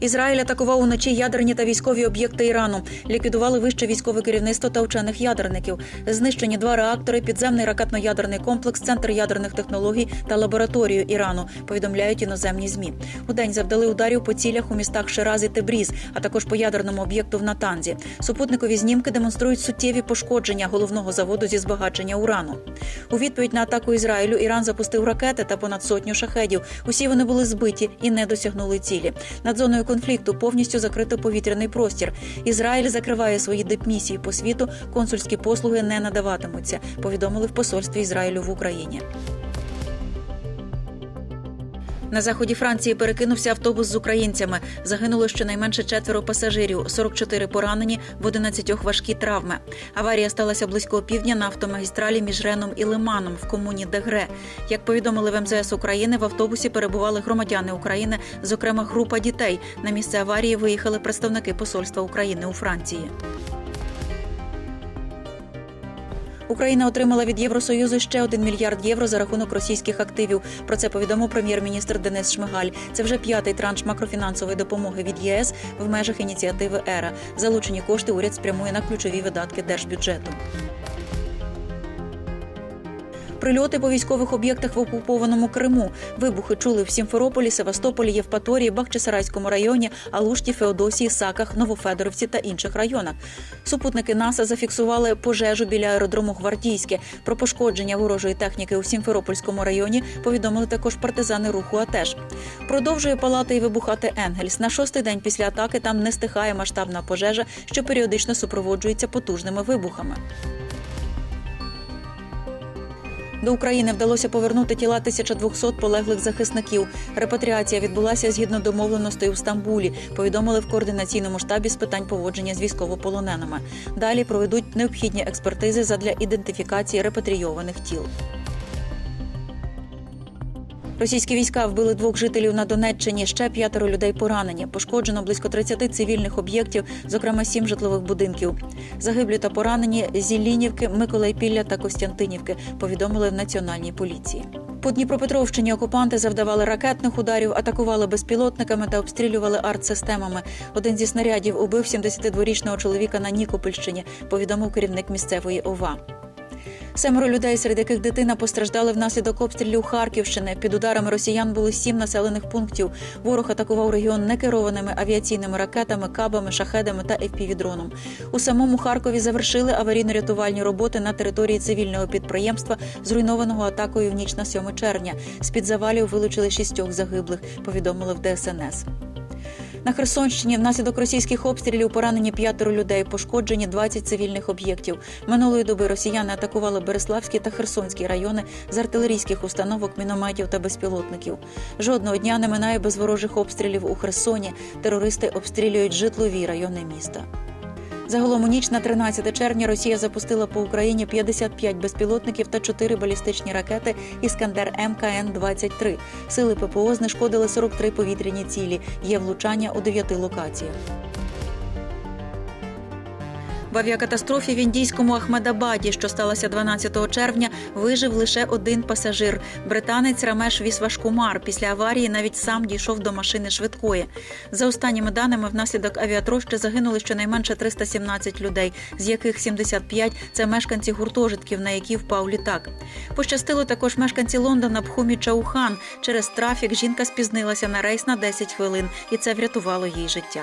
Ізраїль атакував уночі ядерні та військові об'єкти Ірану. Ліквідували вище військове керівництво та вчених ядерників. Знищені два реактори, підземний ракетно-ядерний комплекс, центр ядерних технологій та лабораторію Ірану. Повідомляють іноземні змі. У день завдали ударів по цілях у містах Шираз і Тебріз, а також по ядерному об'єкту в Натанзі. Супутникові знімки демонструють суттєві пошкодження головного заводу зі збагачення урану. У відповідь на атаку Ізраїлю Іран запустив ракети та понад сотню шахедів. Усі вони були збиті і не досягнули цілі. Над зоною конфлікту повністю закрито повітряний простір. Ізраїль закриває свої дипмісії по світу. Консульські послуги не надаватимуться. Повідомили в посольстві Ізраїлю в Україні. На заході Франції перекинувся автобус з українцями. Загинуло щонайменше четверо пасажирів, 44 поранені, в 11 важкі травми. Аварія сталася близько опівдня на автомагістралі між Реном і Лиманом в комуні Дегре. Як повідомили в МЗС України, в автобусі перебували громадяни України, зокрема група дітей. На місце аварії виїхали представники посольства України у Франції. Україна отримала від Євросоюзу ще один мільярд євро за рахунок російських активів. Про це повідомив прем'єр-міністр Денис Шмигаль. Це вже п'ятий транш макрофінансової допомоги від ЄС в межах ініціативи ЕРА. Залучені кошти уряд спрямує на ключові видатки держбюджету. Прильоти по військових об'єктах в окупованому Криму. Вибухи чули в Сімферополі, Севастополі, Євпаторії, Бахчисарайському районі, Алушті, Феодосії, Саках, Новофедоровці та інших районах. Супутники НАСА зафіксували пожежу біля аеродрому Гвардійське. Про пошкодження ворожої техніки у Сімферопольському районі повідомили також партизани руху АТЕШ. Продовжує палати і вибухати Енгельс. На шостий день після атаки там не стихає масштабна пожежа, що періодично супроводжується потужними вибухами. До України вдалося повернути тіла 1200 полеглих захисників. Репатріація відбулася згідно домовленостей у Стамбулі. Повідомили в координаційному штабі з питань поводження з військовополоненими. Далі проведуть необхідні експертизи задля ідентифікації репатрійованих тіл. Російські війська вбили двох жителів на Донеччині. Ще п'ятеро людей поранені. Пошкоджено близько 30 цивільних об'єктів, зокрема сім житлових будинків. Загиблі та поранені зі Лінівки, Миколайпілля та Костянтинівки. Повідомили в національній поліції. По Дніпропетровщині окупанти завдавали ракетних ударів, атакували безпілотниками та обстрілювали артсистемами. Один зі снарядів убив 72-річного чоловіка на Нікопольщині. Повідомив керівник місцевої ОВА. Семеро людей, серед яких дитина постраждали внаслідок обстрілів Харківщини. Під ударами росіян були сім населених пунктів. Ворог атакував регіон некерованими авіаційними ракетами, кабами, шахедами та FPV-дроном. У самому Харкові завершили аварійно-рятувальні роботи на території цивільного підприємства, зруйнованого атакою в ніч на 7 червня. З під завалів вилучили шістьох загиблих. Повідомили в ДСНС. На Херсонщині внаслідок російських обстрілів поранені п'ятеро людей, пошкоджені 20 цивільних об'єктів. Минулої доби росіяни атакували Береславський та Херсонський райони з артилерійських установок, мінометів та безпілотників. Жодного дня не минає без ворожих обстрілів у Херсоні. Терористи обстрілюють житлові райони міста. Загалом у ніч на 13 червня Росія запустила по Україні 55 безпілотників та 4 балістичні ракети Іскандер МКН 23 Сили ППО знешкодили 43 повітряні цілі. Є влучання у 9 локаціях. В авіакатастрофі в індійському Ахмедабаді, що сталося 12 червня, вижив лише один пасажир. Британець Рамеш Вісвашкумар після аварії навіть сам дійшов до машини швидкої. За останніми даними, внаслідок авіатрощі загинули щонайменше 317 людей, з яких 75 – це мешканці гуртожитків, на які впав літак. Пощастило також мешканці Лондона Бхумі Чаухан. Через трафік жінка спізнилася на рейс на 10 хвилин, і це врятувало їй життя.